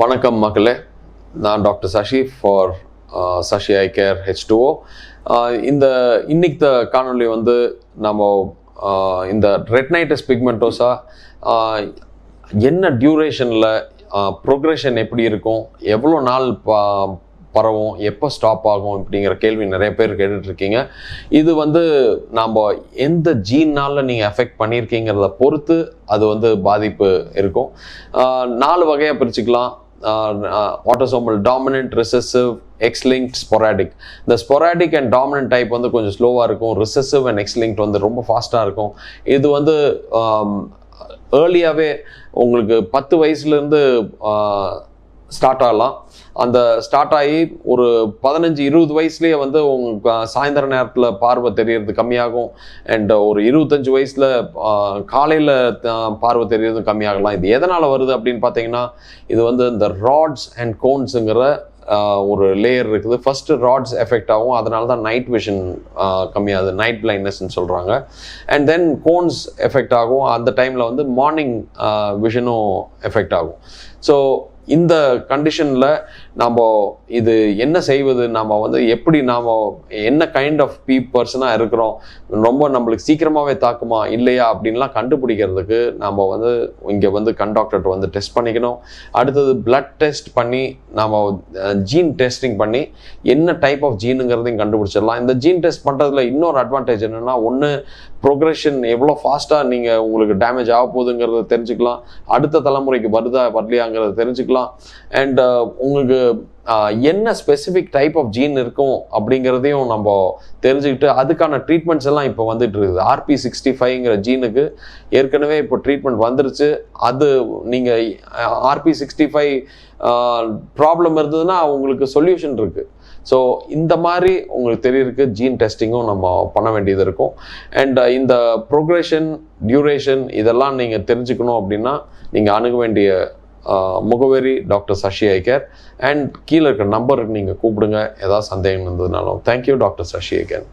வணக்கம் மக்களே. நான் doctor Sasi for Sasi eye care ஹெச்டுஓ இந்த இன்னைக்கு காணொலி வந்து நம்ம இந்த ரெட்னைட்டஸ் பிக்மெண்டோஸா என்ன டியூரேஷனில் ப்ரோக்ரெஷன் எப்படி இருக்கும் எவ்வளோ நாள் ப பரவும் எப்போ ஸ்டாப் ஆகும் அப்படிங்கிற கேள்வி நிறைய பேர் கேட்டுட்ருக்கீங்க. இது வந்து நாம் எந்த ஜீனால் நீங்கள் எஃபெக்ட் பண்ணியிருக்கீங்கிறத பொறுத்து அது வந்து பாதிப்பு இருக்கும். நாலு வகையாக பிரிச்சுக்கலாம். Autosomal dominant recessive X linked sporadic இந்த ஸ்பொராடிக் அண்ட் டாமினன்ட் டைப் வந்து கொஞ்சம் ஸ்லோவாக இருக்கும். ரிசெசிவ் அண்ட் எக்ஸ்லிங்க் வந்து ரொம்ப ஃபாஸ்ட்டாக இருக்கும். இது வந்து ஏர்லியாகவே உங்களுக்கு பத்து வயசுலேருந்து ஸ்டார்ட் ஆகலாம். அந்த ஸ்டார்ட் ஆகி ஒரு பதினஞ்சு இருபது வயசுலேயே வந்து உங்களுக்கு சாயந்தர நேரத்தில் பார்வை தெரியறது கம்மியாகும். அண்ட் ஒரு இருபத்தஞ்சு வயசில் காலையில் பார்வை தெரியறது கம்மியாகலாம். இது எதனால் வருது அப்படின்னு பார்த்தீங்கன்னா இது வந்து இந்த ராட்ஸ் அண்ட் கோன்ஸுங்கிற ஒரு லேயர் இருக்குது. ஃபஸ்ட்டு ராட்ஸ் எஃபெக்ட் ஆகும். அதனால தான் நைட் விஷன் கம்மியாகுது. நைட் பிளைண்ட்னஸ்ன்னு சொல்கிறாங்க அண்ட் தென் கோன்ஸ் எஃபெக்ட் ஆகும். அந்த டைமில் வந்து மார்னிங் விஷனும் எஃபெக்ட் ஆகும். ஸோ இந்த கண்டிஷனில் நாம் இது என்ன செய்வது? நாம் வந்து எப்படி நாம் என்ன கைண்ட் ஆஃப் பீ பர்சனாக இருக்கிறோம்? ரொம்ப நம்மளுக்கு சீக்கிரமாகவே தாக்குமா? இல்லையா? அப்படின்லாம் கண்டுபிடிக்கிறதுக்கு நாம் வந்து இங்கே வந்து கண்டாக்டர் வந்து டெஸ்ட் பண்ணிக்கணும். அடுத்தது பிளட் டெஸ்ட் பண்ணி நாம் ஜீன் டெஸ்டிங் பண்ணி என்ன டைப் ஆஃப் ஜீனுங்கிறதையும் கண்டுபிடிச்சிடலாம். இந்த ஜீன் டெஸ்ட் பண்ணுறதுல இன்னொரு அட்வான்டேஜ் என்னென்னா ஒன்று ப்ரோக்ரெஷன் எவ்வளோ ஃபாஸ்ட்டாக நீங்கள் உங்களுக்கு டேமேஜ் ஆக போகுதுங்கிறத தெரிஞ்சுக்கலாம். அடுத்த தலைமுறைக்கு வருதா வரலையாங்கிறத தெரிஞ்சுக்கலாம். அண்ட் உங்களுக்கு என்ன ஸ்பெசிஃபிக் டைப் ஆஃப் ஜீன் இருக்கும் அப்படிங்கிறதையும் நம்ம தெரிஞ்சுக்கிட்டு அதுக்கான ட்ரீட்மெண்ட்ஸ் எல்லாம் இப்போ வந்துட்டு இருக்குது. ஆர்பி சிக்ஸ்டி ஃபைவ்ங்கிற ஜீனுக்கு ஏற்கனவே இப்போ ட்ரீட்மெண்ட் வந்துருச்சு. அது நீங்கள் ஆர்பி சிக்ஸ்டி ஃபைவ் ப்ராப்ளம் இருந்ததுன்னா உங்களுக்கு சொல்யூஷன் இருக்குது ஸோ இந்த மாதிரி உங்களுக்கு தெரியிருக்கு ஜீன் டெஸ்டிங்கும் நம்ம பண்ண வேண்டியது இருக்கும். அண்ட் இந்த ப்ரோக்ரேஷன் டியூரேஷன் இதெல்லாம் நீங்கள் தெரிஞ்சுக்கணும் அப்படின்னா நீங்கள் அணுக வேண்டிய முகவரி டாக்டர் சஷி ஐகர் அண்ட் கீழே இருக்கிற நம்பருக்கு நீங்கள் கூப்பிடுங்க. ஏதாவது சந்தேகம் இருந்ததுனாலும். Thank you doctor Sasi eye care